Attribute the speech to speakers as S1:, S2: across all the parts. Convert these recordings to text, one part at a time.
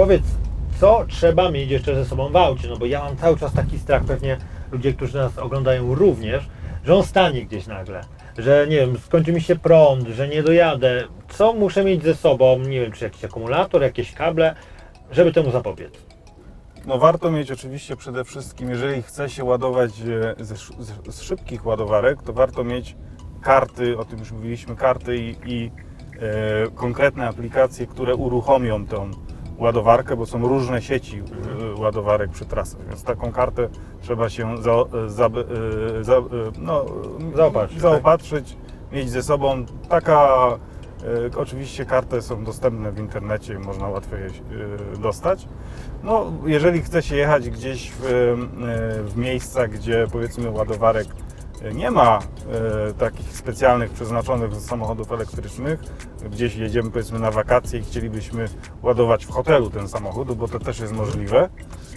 S1: powiedz, co trzeba mieć jeszcze ze sobą w aucie? No bo ja mam cały czas taki strach, pewnie ludzie, którzy nas oglądają również, że on stanie gdzieś nagle. Że nie wiem, skończy mi się prąd, że nie dojadę. Co muszę mieć ze sobą? Nie wiem, czy jakiś akumulator, jakieś kable, żeby temu zapobiec.
S2: No warto mieć oczywiście przede wszystkim, jeżeli chce się ładować e, sz- z, z szybkich ładowarek, to warto mieć karty, o tym już mówiliśmy, karty i, i e, konkretne aplikacje, które uruchomią tą ładowarkę, bo są różne sieci e, ładowarek przy trasach, więc taką kartę trzeba się za, za, e, za, e, no,
S1: Zaopatrzyć,
S2: zaopatrzyć mieć ze sobą. Taka oczywiście karty są dostępne w internecie i można łatwo je dostać. No, jeżeli chce się jechać gdzieś w, w miejsca, gdzie powiedzmy ładowarek nie ma e, takich specjalnych przeznaczonych samochodów elektrycznych, gdzieś jedziemy powiedzmy na wakacje i chcielibyśmy ładować w hotelu ten samochód, bo to też jest możliwe,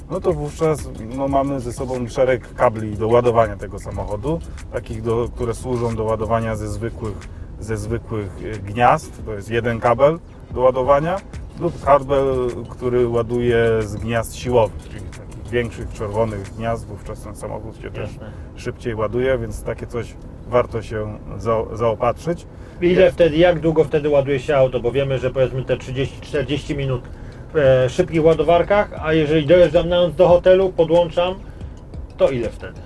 S2: no to wówczas no, mamy ze sobą szereg kabli do ładowania tego samochodu, takich, do, które służą do ładowania ze zwykłych, ze zwykłych e, gniazd, to jest jeden kabel do ładowania, lub kabel, który ładuje z gniazd siłowych, czyli większych czerwonych gniazd, wówczas ten samochód się też
S1: Jasne.
S2: szybciej ładuje, więc takie coś warto się za, zaopatrzyć.
S1: Ile wtedy, jak długo wtedy ładuje się auto? Bo wiemy, że powiedzmy te 30-40 minut w e, szybkich ładowarkach, a jeżeli dojeżdżam na noc do hotelu, podłączam, to ile wtedy?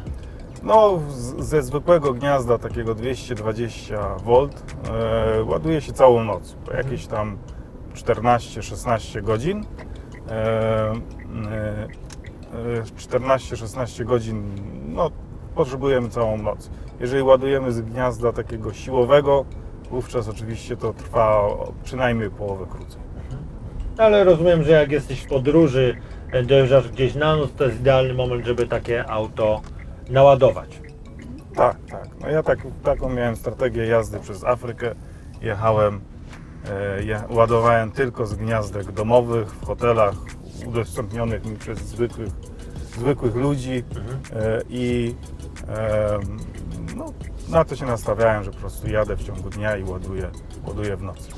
S2: No, ze zwykłego gniazda takiego 220 V e, ładuje się całą noc, po jakieś tam 14-16 godzin. E, e, 14-16 godzin, no, potrzebujemy całą noc. Jeżeli ładujemy z gniazda takiego siłowego, wówczas oczywiście to trwa przynajmniej połowę krócej.
S1: Ale rozumiem, że jak jesteś w podróży, e, dojeżdżasz gdzieś na noc, to jest idealny moment, żeby takie auto naładować.
S2: Tak, tak. No ja tak, taką miałem strategię jazdy przez Afrykę. Jechałem, e, je, ładowałem tylko z gniazdek domowych, w hotelach udostępnionych mi przez zwykłych, zwykłych ludzi e, i no, na to się nastawiałem, że po prostu jadę w ciągu dnia i ładuję, ładuję w nocy.